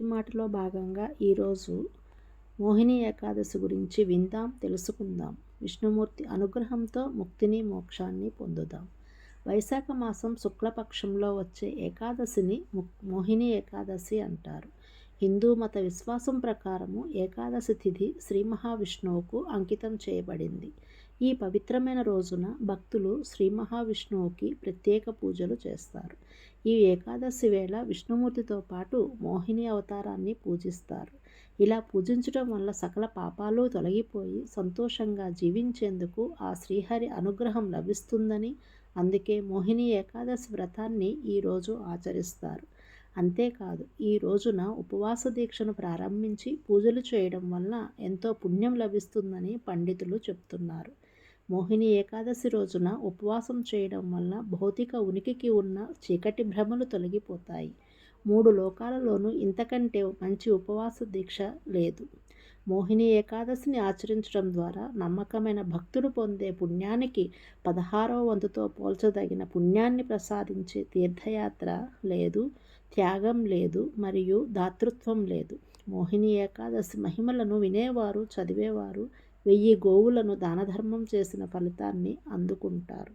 మాటలో భాగంగా ఈరోజు మోహిని ఏకాదశి గురించి విందాం తెలుసుకుందాం. విష్ణుమూర్తి అనుగ్రహంతో ముక్తిని మోక్షాన్ని పొందుదాం. వైశాఖ మాసం శుక్లపక్షంలో వచ్చే ఏకాదశిని మోహిని ఏకాదశి అంటారు. హిందూ మత విశ్వాసం ప్రకారము ఏకాదశి తిథి శ్రీ మహావిష్ణువుకు అంకితం చేయబడింది. ఈ పవిత్రమైన రోజున భక్తులు శ్రీ మహావిష్ణువుకి ప్రత్యేక పూజలు చేస్తారు. ఈ ఏకాదశి వేళ విష్ణుమూర్తితో పాటు మోహిని అవతారాన్ని పూజిస్తారు. ఇలా పూజించడం వల్ల సకల పాపాలు తొలగిపోయి సంతోషంగా జీవించేందుకు ఆ శ్రీహరి అనుగ్రహం లభిస్తుందని అందుకే మోహిని ఏకాదశి వ్రతాన్ని ఈరోజు ఆచరిస్తారు. అంతేకాదు ఈ రోజున ఉపవాస దీక్షను ప్రారంభించి పూజలు చేయడం వల్ల ఎంతో పుణ్యం లభిస్తుందని పండితులు చెప్తున్నారు. మోహిని ఏకాదశి రోజున ఉపవాసం చేయడం వల్ల భౌతిక ఉనికికి ఉన్న చీకటి భ్రమలు తొలగిపోతాయి. మూడు లోకాలలోనూ ఇంతకంటే మంచి ఉపవాస దీక్ష లేదు. మోహిని ఏకాదశిని ఆచరించడం ద్వారా నమ్మకమైన భక్తుడు పొందే పుణ్యానికి పదహారవ వంతుతో పోల్చదగిన పుణ్యాన్ని ప్రసాదించే తీర్థయాత్ర లేదు త్యాగం లేదు మరియు దాతృత్వం లేదు. మోహిని ఏకాదశి మహిమలను వినేవారు చదివేవారు వెయ్యి గోవులను దానధర్మం చేసిన ఫలితాన్ని అందుకుంటారు.